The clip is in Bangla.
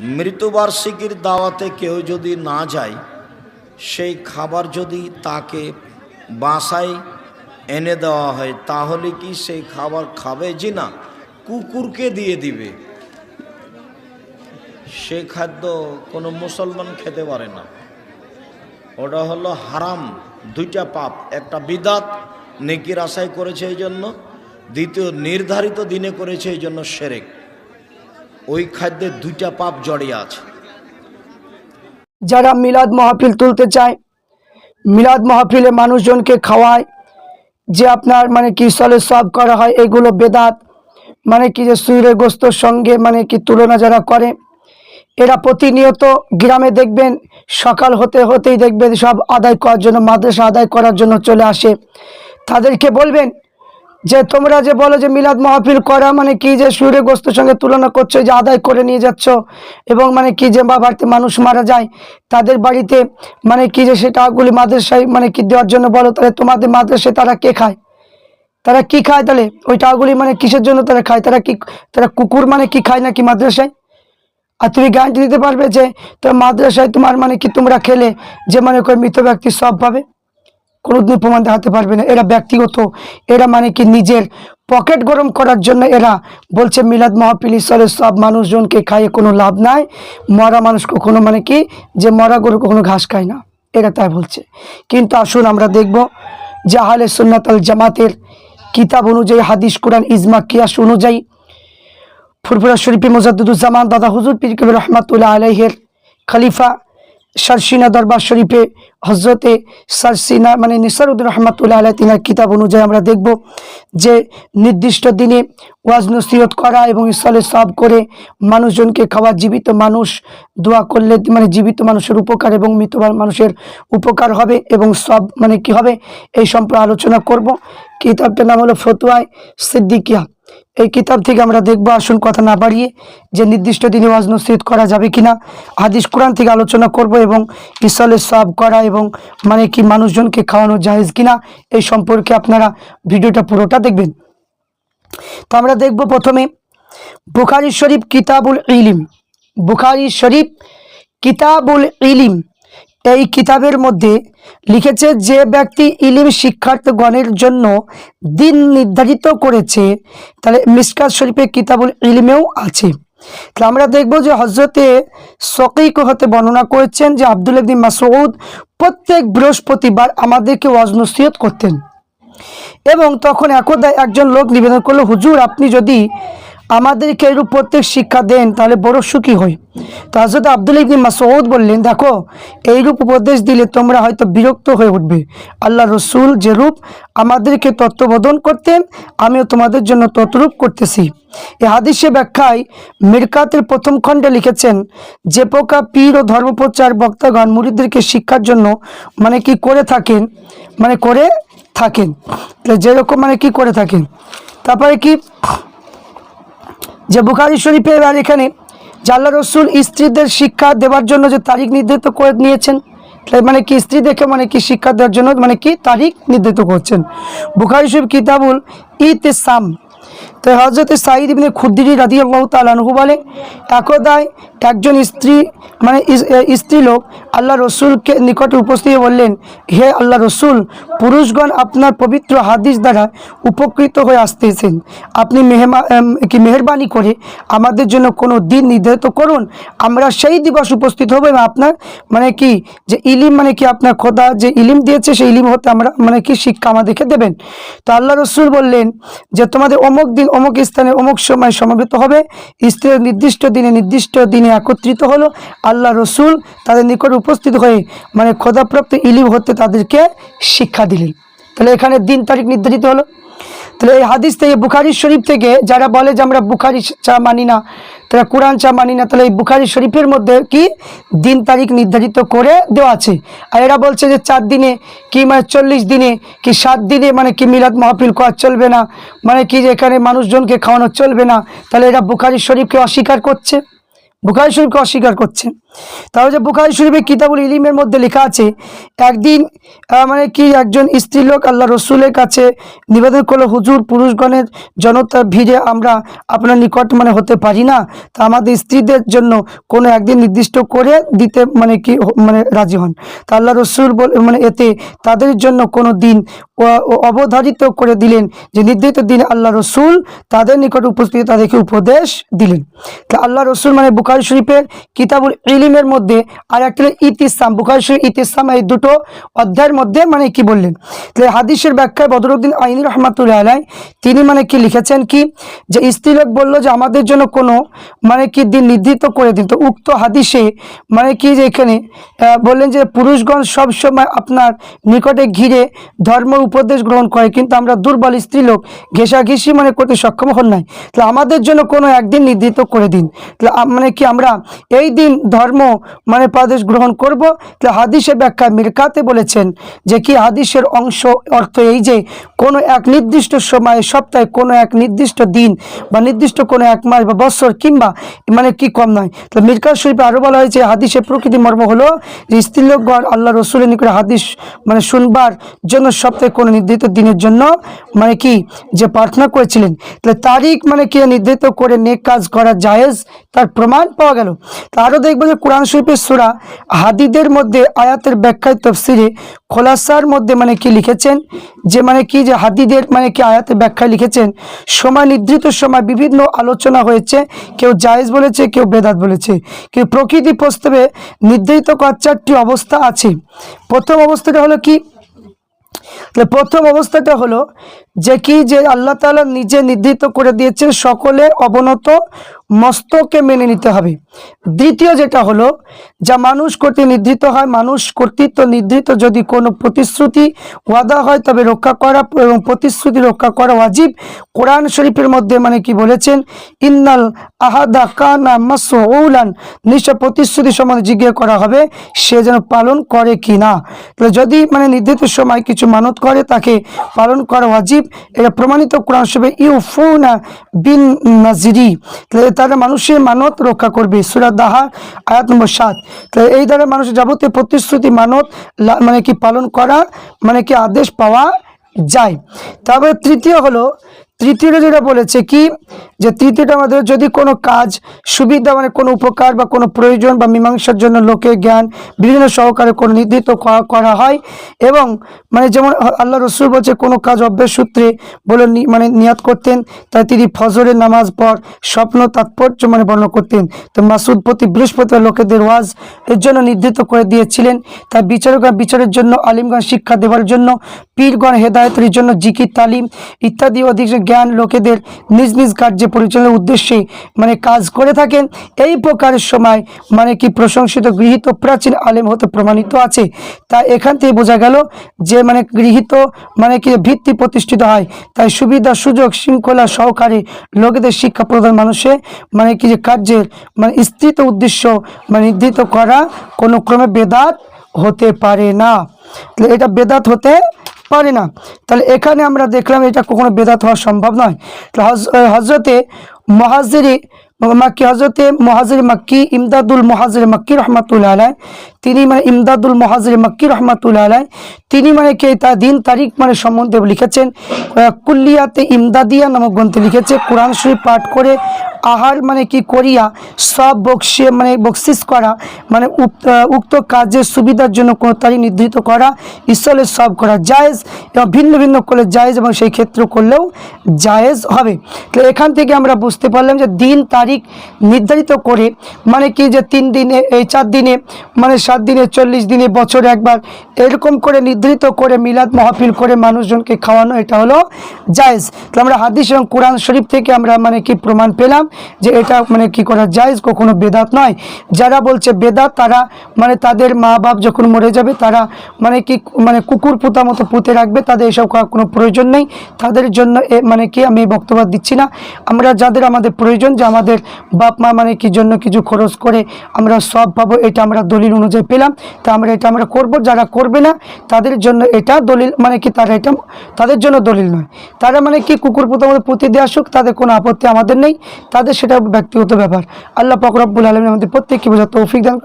মৃত্যুবার্ষিকীর দাওয়াতে কেউ যদি না যায়, সেই খাবার যদি তাকে বাসায় এনে দেওয়া হয়, তাহলে কি সেই খাবার খাবে জি না? কুকুরকে দিয়ে দিবে। সে খাদ্য কোনো মুসলমান খেতে পারে না। ওটা হলো হারাম, দুইটা পাপ, একটা বিদাত, নেকির আশায় করেছে এই জন্য। দ্বিতীয়, নির্ধারিত দিনে করেছে এই জন্য সেরেক। ওই খাদ্যে দুইটা পাপ জড়িয়ে আছে। যারা মিলাদ মাহফিল তুলতে চায়, মিলাদ মাহফিলে মানুষজনকে খাওয়ায়, যে আপনার মানে কি সলে সব করা হয়, এগুলো বেদাত মানে কি যে সুইরের গোস্তর সঙ্গে মানে কি তুলনা যারা করে, এরা প্রতিনিয়ত গ্রামে দেখবেন, সকাল হতে হতেই দেখবেন সব আদায় করার জন্য, মাদ্রাসা আদায় করার জন্য চলে আসে। তাদেরকে বলবেন যে তোমরা যে বলো যে মিলাদ মাহফিল করা মানে কি যে সুরে গোস্তের সঙ্গে তুলনা করছ যে আদায় করে নিয়ে যাচ্ছ এবং মানে কি যে বা বাড়িতে মানুষ মারা যায়, তাদের বাড়িতে মানে কি যে সে টাকাগুলি মাদ্রাসায় মানে কি দেওয়ার জন্য বলো? তাহলে তোমাদের মাদ্রাসায় তারা কে খায়? তারা কি খায় তাহলে? ওই টাকাগুলি মানে কিসের জন্য তারা খায়? তারা কি, তারা কুকুর মানে কি খায় নাকি মাদ্রাসায়? আর তুমি গ্যারান্টি দিতে পারবে যে তোর মাদ্রাসায় তোমার মানে কি তোমরা খেলে? যে মানে করে মৃত ব্যক্তি সব পাবে? কোনোদিন প্রমাণ দেখাতে পারবে না। এরা ব্যক্তিগত, এরা মানে কি নিজের পকেট গরম করার জন্য এরা বলছে, মিলাদ মাহফিল ঈশ্বরে সব মানুষজনকে খাইয়ে কোনো লাভ নাই। মরা মানুষ কখনো মানে কি যে মরা গরু কখনো ঘাস খায় না। এরা তাই বলছে। কিন্তু আসুন আমরা দেখব যে আহলে সুন্নাত আল জামাতের কিতাব অনুযায়ী, হাদিস, কোরআন, ইজমা, কিয়াস অনুযায়ী ফুরফুরা শরীফে মোজাদ্দুজ্জামান দাদা হুজুর পীর কবির রহমাতুল্লাহ আলাইহের খলিফা সারসিনা দরবার শরীফে হজরতে সারসিনা মানে নিসারুদ্দিন রহমাতুল্লাহ আলাই তিনার কিতাব অনুযায়ী আমরা দেখব যে নির্দিষ্ট দিনে ওয়াজ নসিহত করা এবং ইসলে সব করে মানুষজনকে খাওয়া, জীবিত মানুষ দোয়া করলে মানে জীবিত মানুষের উপকার এবং মৃত মানুষের উপকার হবে এবং সব মানে কি হবে? এই সম্পর্কে আলোচনা করব। কিতাবটার নাম হলো ফতুয়ায় সিদ্দিকিয়া। এই কিতাব থেকে আমরা দেখব আসুন কথা না বাড়িয়ে যে নির্দিষ্ট দিনে ওয়াজ নসিহত করা যাবে কিনা। হাদিস কোরআন থেকে আলোচনা করব এবং ইসলে সব করা এবং মানে কি মানুষজনকে খাওয়ানো জাহেজ কিনা এই সম্পর্কে আপনারা ভিডিওটা পুরোটা দেখবেন। তো আমরা দেখব প্রথমে বুখারি শরীফ কিতাবুল ইলিম। বুখারি শরীফ কিতাবুল ইলিম। এই কিতাবের মধ্যে লিখেছে যে ব্যক্তি ইলিম শিক্ষার্থগণের জন্য দিন নির্ধারিত করেছে, তাহলে মিসকাত শরীফের কিতাবুল ইলিমেও আছে। তাহলে আমরা দেখব যে হজরতে সকিক হতে বর্ণনা করেছেন যে আব্দুল ইবদিন মাসউদ প্রত্যেক বৃহস্পতিবার আমাদেরকে ওয়াজ নসিহত করতেন। এবং তখন একদা একজন লোক নিবেদন করল, হুজুর, আপনি যদি আমাদেরকে এরূপ প্রত্যেক শিক্ষা দেন, তাহলে বড় সুখী হই। তো হজরত আব্দুল ইবনি মাসউদ বললেন, দেখো, এইরূপ উপদেশ দিলে তোমরা হয়তো বিরক্ত হয়ে উঠবে। আল্লাহ রসুল যে রূপ আমাদেরকে তত্ত্ববোধন করতেন, আমিও তোমাদের জন্য তত্রূপ করতেছি। এ হাদিসে ব্যাখ্যায় মিরকাতের প্রথম খণ্ডে লিখেছেন, যে পোকা পীর ও ধর্মপ্রচার বক্তাগণ মুরিদদেরকে শিক্ষার জন্য মানে কি করে থাকেন? মানে করে থাকেন। যেরকম মানে কি করে থাকেন? তারপরে কি যে বুখারি শরীফে এবার এখানে জাল্লা রসুল স্ত্রীদের শিক্ষা দেওয়ার জন্য যে তারিখ নির্ধারিত করে নিয়েছেন মানে কি স্ত্রী দেখে মানে কি শিক্ষা দেওয়ার জন্য মানে কি তারিখ নির্ধারিত করছেন? বুখারি শরীফ কিতাবুল ইতেসাম। তো হজরত সাঈদ ইবনে খুদ্দিরি রাদি আল্লাহ তালানহু বলে একদায় একজন স্ত্রী মানে স্ত্রী লোক আল্লাহ রসুলকে নিকটে উপস্থিত বললেন, হে আল্লাহ রসুল, পুরুষগণ আপনার পবিত্র হাদিস দ্বারা উপকৃত হয়ে আসতেছেন। আপনি মেহমা কি মেহরবানি করে আমাদের জন্য কোনো দিন নির্ধারিত করুন। আমরা সেই দিবস উপস্থিত হব এবং আপনার মানে কি, যে ইলিম মানে কি আপনার খোদা যে ইলিম দিয়েছে, সেই ইলিম হতে আমরা মানে কি শিক্ষা আমাদেরকে দেবেন। তো আল্লাহ রসুল বললেন যে, তোমাদের অমুক দিন অমুক স্থানে অমুক সময় সমবেত হবে। স্ত্রী নির্দিষ্ট দিনে নির্দিষ্ট দিনে একত্রিত হলো। আল্লাহ রসুল তাদের নিকট উপস্থিত হয়ে মানে খোদাপ্রাপ্ত ইলিম হতে তাদেরকে শিক্ষা দিলেন। তাহলে এখানে দিন তারিখ নির্ধারিত হলো। তাহলে এই হাদিস থেকে, বুখারি শরীফ থেকে যারা বলে যে আমরা বুখারি চা মানি না, তারা কোরআন চা মানি না, তাহলে এই বুখারি শরীফের মধ্যে কি দিন তারিখ নির্ধারিত করে দেওয়া আছে। আর এরা বলছে যে চার দিনে কি মানে চল্লিশ দিনে, কি সাত দিনে মানে কি মিলাদ মাহফিল করা চলবে না মানে কি যে এখানে মানুষজনকে খাওয়ানো চলবে না, তাহলে এরা বুখারি শরীফকে অস্বীকার করছে। বুখারি শরীফকে অস্বীকার করছেন তাহলে যে বুখারি শরীফের কিতাবুল ইলিমের মধ্যে লেখা আছে, একদিন মানে কি একজন স্ত্রীলোক আল্লাহ রসুলের কাছে নিবেদন করল, হুজুর, পুরুষগণের জনতার ভিড়ে আমরা আপনার নিকট মানে হতে পারি না। তা আমাদের স্ত্রীদের জন্য কোনো একদিন নির্দিষ্ট করে দিতে মানে কি মানে রাজি হন। তা আল্লাহ রসুল বল মানে এতে তাদের জন্য কোনো দিন অবধারিত করে দিলেন যে নির্ধারিত দিনে আল্লাহ রসুল তাদের নিকট উপস্থিত তাদেরকে উপদেশ দিলেন। তা আল্লাহ রসুল মানে বুখারি শরীফের কিতাবুল ইলিমের মধ্যে আর একটা ইতিসাম বুখারি শরীফ ইতিসাম এই দুটো অধ্যায়ের মধ্যে মানে কি বললেন? তাহলে হাদিসের ব্যাখ্যায় বদরুদ্দিন আইনি রহমাতুল্লাহ আলাই তিনি মানে কি লিখেছেন কি? যে স্ত্রীলোক বলল যে আমাদের জন্য কোনো মানে কি দিন নির্ধারিত করে দিন। তো উক্ত হাদিসে মানে কি যে এখানে বললেন যে পুরুষগণ সবসময় আপনার নিকটে ঘিরে ধর্ম উপদেশ গ্রহণ করে, কিন্তু আমরা দুর্বল স্ত্রীলোক ঘেঁষাঘেঁষি মানে করতে সক্ষম হন নাই। তাহলে আমাদের জন্য কোনো একদিন নির্ধারিত করে দিন। তাহলে মানে কি আমরা এই দিন ধর্ম মানে প্রদেশ গ্রহণ করব? তাহলে হাদিসের ব্যাখ্যা মিরকাতে বলেছেন যে কি হাদিসের অংশ, অর্থ এই যে কোনো এক নির্দিষ্ট সময়ে, সপ্তাহে কোনো এক নির্দিষ্ট দিন বা নির্দিষ্ট কোনো এক মাস বা বছর কিংবা মানে কি কম নয়। তো মিরকাত শরীফে আরও বলা হয়েছে, হাদিসের প্রকৃতি মর্ম হলো যে স্ত্রীলোকগণ আল্লাহ রসুলের নিকটে হাদিস মানে শুনবার জন্য সপ্তাহে কোনো নির্ধারিত দিনের জন্য মানে কি, যে প্রার্থনা করেছিলেন, তাহলে তারিখ মানে কি, নির্ধারিত করে নেক কাজ করা জায়েজ, তার প্রমাণ পাওয়া গেল। তা আরও দেখব যে কোরআন শরীফের সুরা হাদিদের মধ্যে আয়াতের ব্যাখ্যায় তফসিরে খোলাসার মধ্যে মানে কি লিখেছেন, যে মানে কি, যে হাদিদের মানে কি আয়াতের ব্যাখ্যায় লিখেছেন, সময় নির্ধারিত সময় বিভিন্ন আলোচনা হয়েছে, কেউ জায়েজ বলেছে, কেউ বেদাত বলেছে, কেউ প্রকৃতি প্রস্তাবে নির্ধারিত করার চারটি অবস্থা আছে। প্রথম অবস্থাটা হলো কি প্রথম অবস্থাটা হলো যে কি যে আল্লাহ তালা নিজে নির্ধারিত করে দিয়েছে সকলে অবনত মস্তকে মেনে নিতে হবে। দ্বিতীয় যেটা হলো, যা মানুষ কর্তৃক নির্ধারিত হয়, মানুষ কর্তৃত্ব নির্ধারিত যদি কোনো প্রতিশ্রুতি ওয়াদা হয় তবে রক্ষা করা এবং প্রতিশ্রুতি রক্ষা করা ওয়াজিব। কোরআন শরীফের মধ্যে মানে কি বলেছেন? ইন্নাল আহাদা কানা মাসউলান। নিশ্চয় প্রতিশ্রুতি সম্বন্ধে জিজ্ঞেস করা হবে, সে যেন পালন করে কি না তাহলে যদি মানে নির্ধারিত সময় কিছু মানত করে, তাকে পালন করা ওয়াজিব। এটা প্রমাণিত কোরআন শরীফে, ইউফুনা বিন নাজিরি। তাহলে তারা মানুষের মানত রক্ষা করবে। সুরা দাহা আয়াত নম্বর সাত। তাহলে এই দ্বারা মানুষের যাবতীয় প্রতিশ্রুতি, মানত মানে কি পালন করা মানে কি আদেশ পাওয়া যায়। তারপরে তৃতীয় হলো তৃতীয়টা যেটা বলেছে কি? যে তৃতীয়টা আমাদের যদি কোনো কাজ, সুবিধা মানে কোনো উপকার বা কোনো প্রয়োজন বা মীমাংসার জন্য লোকের জ্ঞান বিভিন্ন সহকারে কোনো নির্ধারিত করা- হয় এবং মানে যেমন আল্লাহ রসুল বলছে, কোনো কাজ অভ্যেস সূত্রে বলে মানে নিয়াত করতেন, তাই তিনি ফজরের নামাজ পর স্বপ্ন তাৎপর্য মানে বর্ণনা করতেন। তো মাসুদ প্রতি বৃহস্পতিবার লোকেদের ওয়াজ এর জন্য নির্ধারিত করে দিয়েছিলেন। তাই বিচারকরা বিচারের জন্য, আলিমগণ শিক্ষা দেওয়ার জন্য, পীরগণ হেদায়তের জন্য জিকির, তালিম ইত্যাদি অধিক জ্ঞান লোকেদের নিজ নিজ কার্যে পরিচালনার উদ্দেশ্যে মানে কাজ করে থাকেন। এই প্রকারের সময় মানে কি প্রশংসিত গৃহীত প্রাচীন আলেম হতে প্রমাণিত আছে। তা এখান থেকে বোঝা গেল যে মানে গৃহীত মানে কি ভিত্তি প্রতিষ্ঠিত হয়। তাই সুবিধা, সুযোগ, শৃঙ্খলা সহকারে লোকেদের শিক্ষা প্রদান মানুষে মানে কি যে কার্যের মানে স্থিত উদ্দেশ্য মানে নির্ধারিত করা কোনো ক্রমে বেদাত হতে পারে না। তাহলে এটা বেদাত হতে পারে না। তাহলে এখানে আমরা দেখলাম এটা কখনো বেদাত হওয়া সম্ভব নয়। হজরতে মহাজিরি মাক্কি হজরতে মহাজির মাক্কি, ইমদাদুল মহাজির মাক্কি রহমাতুল্লাহ আলাই তিনি মানে ইমদাদুল মহাজির মাক্কি রহমাতুল্লাহ আলাই তিনি মানে কে? তা দিন, তারিখ মানে সম্বন্ধে লিখেছেন। কুল্লিয়াতে ইমদাদিয়া নামক গ্রন্থে লিখেছে, কোরআন শরীফ পাঠ করে আহার মানে কি করিয়া, সব বকশে মানে বকশিস করা মানে উক্ত কাজের সুবিধার জন্য কোনো তারিখ নির্ধারিত করা ঈশ্বরের সব করা জায়েজ এবং ভিন্ন ভিন্ন করলে জায়েজ এবং সেই ক্ষেত্র করলেও জায়েজ হবে। তো এখান থেকে আমরা বুঝতে পারলাম যে দিন, তারিখ নির্ধারিত করে। মানে কি যে তিন দিনে, এই চার দিনে মানে সাত দিনে, চল্লিশ দিনে, বছরে একবার এরকম করে নির্ধারিত করে মিলাদ মাহফিল করে মানুষজনকে খাওয়ানো, এটা হলো জায়েজ। তো আমরা হাদিস এবং কোরআন শরীফ থেকে আমরা মানে কি প্রমাণ পেলাম যে এটা মানে কি করা জায়েজ, কখনো বেদাত নয়। যারা বলছে বেদাত, তারা মানে তাদের মা বাপ যখন মরে যাবে, তারা মানে কি মানে কুকুর পুতা মতো পুঁতে রাখবে, তাদের এসব কোনো প্রয়োজন নেই। তাদের জন্য মানে কি আমি বক্তব্য দিচ্ছি না। আমরা যাদের আমাদের প্রয়োজন যে আমাদের বাপ মা মানে কি জন্য কিছু খরচ করে আমরা সব পাবো, এটা আমরা দলিল অনুযায়ী পেলাম। তা আমরা এটা আমরা করব, যারা করবে না, তাদের জন্য এটা দলিল মানে কি তারা এটা, তাদের জন্য দলিল নয়। তারা মানে কি কুকুর পোতা আমাদের প্রতি দিয়ে আসুক, তাদের কোনো আপত্তি আমাদের নেই, তাদের সেটা ব্যক্তিগত ব্যাপার। আল্লাহ ফকরাবুল আলম আমাদের প্রত্যেককে বোঝা তৌফিক দান